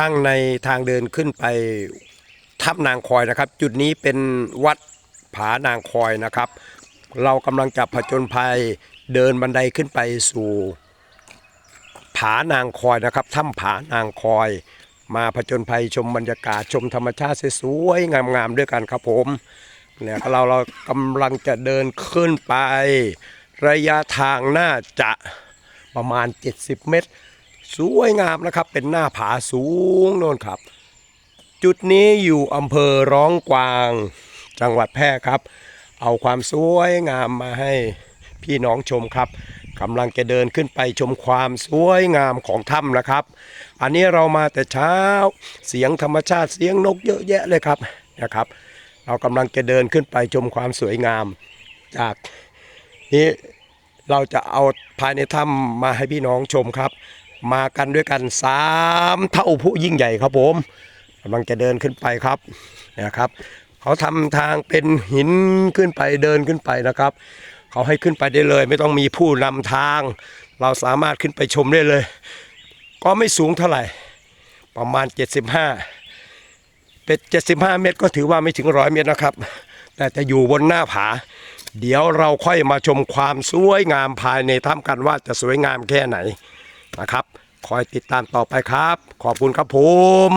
ตั้งในทางเดินขึ้นไปถ้ำนางคอยนะครับ จุดนี้เป็นวัดผานางคอยนะครับ เรากำลังจะผจญภัยเดินบันไดขึ้นไปสู่ ผานางคอยนะครับถ้ำผานางคอย มาผจญภัยชมบรรยากาศชมธรรมชาติสวยๆงามๆด้วยกันครับผมเนี่ยเราเรากำลังจะเดินขึ้นไป ระยะทางน่าจะประมาณ 70 เมตร สวยงามนะครับ เป็นหน้าผาสูงโน่นครับ จุดนี้อยู่อำเภอร้องกวาง จังหวัดแพร่ครับ เอาความสวยงามมาให้พี่น้องชมครับกำลังจะเดินขึ้นไปชมความสวยงามของถ้ำนะครับ อันนี้เรามาแต่เช้าเสียงธรรมชาติเสียงนกเยอะแยะเลยครับนะครับ เรากำลังจะเดินขึ้นไปชมความสวยงาม จากนี้เราจะเอาภายในถ้ำมาให้พี่น้องชมครับ มากันด้วยกันสามเท่าผู้ยิ่งใหญ่ครับผมกำลังจะเดินขึ้นไปครับนะครับ เขาทำทางเป็นหินขึ้นไปเดินขึ้นไปนะครับ เขาให้ขึ้นไปได้เลย ไม่ต้องมีผู้นำทาง เราสามารถขึ้นไปชมได้เลย ก็ไม่สูงเท่าไหร่ ประมาณ 75เป็น75 เมตรก็ถือว่าไม่ถึงร้อยเมตรนะครับ แต่จะอยู่บนหน้าผา เดี๋ยวเราค่อยมาชมความสวยงามภายในถ้ำกันว่าจะสวยงามแค่ไหน นะครับ คอยติดตามต่อไปครับ ขอบคุณครับผม